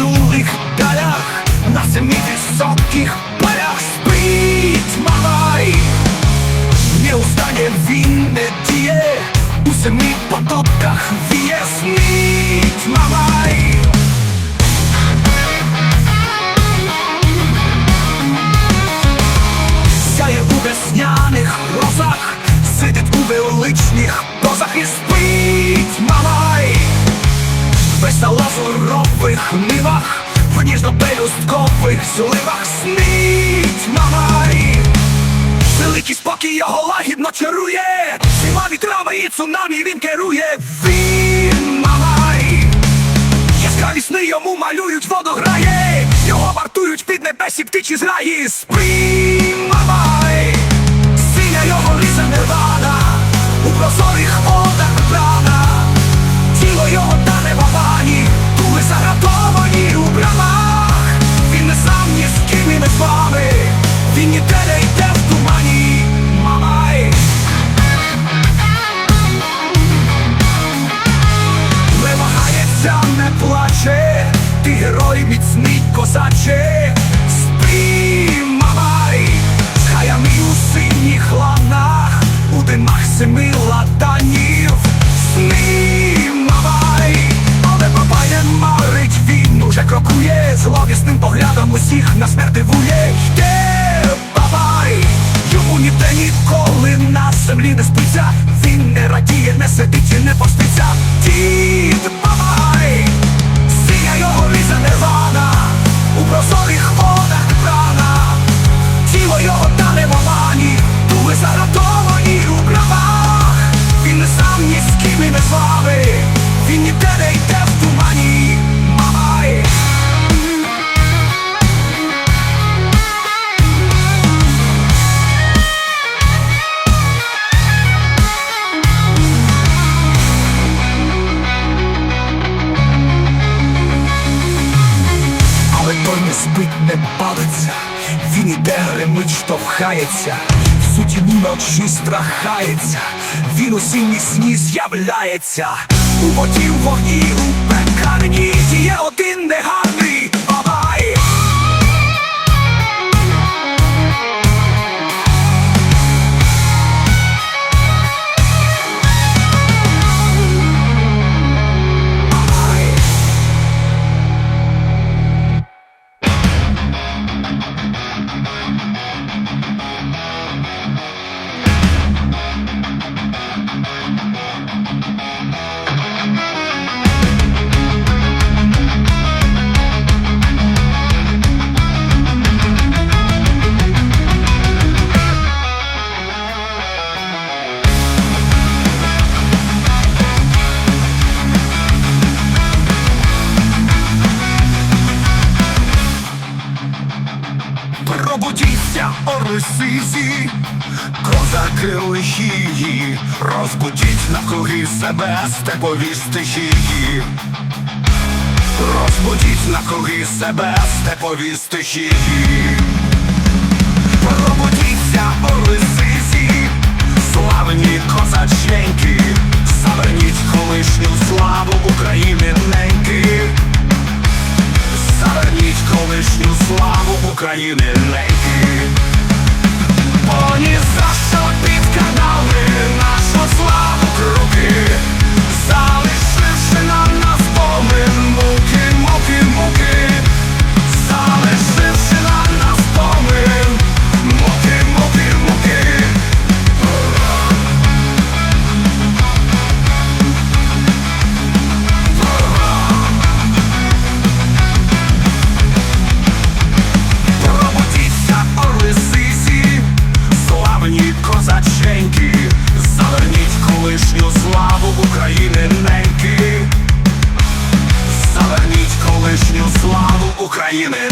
минулих далях, на землі високих полях спить малай, не устане він не діє, у землі потоках віє снить малай. Лазурових нивах В ніжно-пелюсткових зливах снить Мамай Великий спокій його лагідно чарує. Всіма вітрами і цунамі він керує. Він Мамай Яскраві сни йому малюють, водограє Його вартують під небесі птичі зраї. Спи, мамай Синя його ліса нирвана. У прозорих водах прана. Тіло його тане в авані Тули загратовані у брамах. Він не сам ні з ким і не з вами. Він ніде не йде землі не спиться, він не радіє, не сидить і не поститься, дід бабай, спить, не палиться, він іде гримить, штовхається, в сутіні ночі страхається, він у сні з'являється, у воді, в вогні, у пекарні орли сизі, козаки лихії, розбудіть навкруги себе степові стихії. Розбудіть на круги себе степові стихії. Славу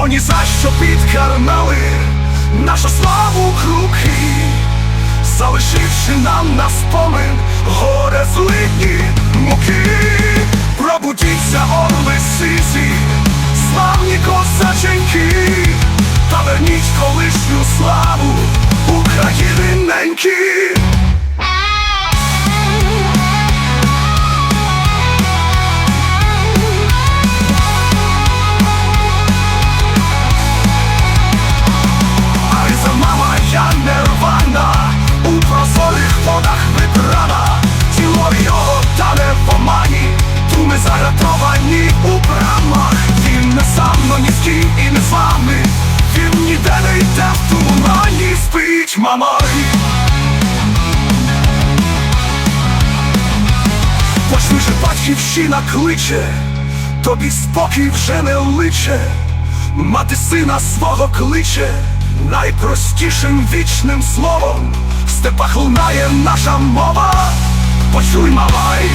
Бо ні за що підкарнали нашу славу круки, залишивши нам на спомин горе злидні муки, пробудіться орли сизі, славні козаченьки, та верніть колишню славу України неньки. Батьківщина кличе, тобі спокій вже не личе, мати сина свого кличе, найпростішим вічним словом В степах лунає наша мова, почуй, малай.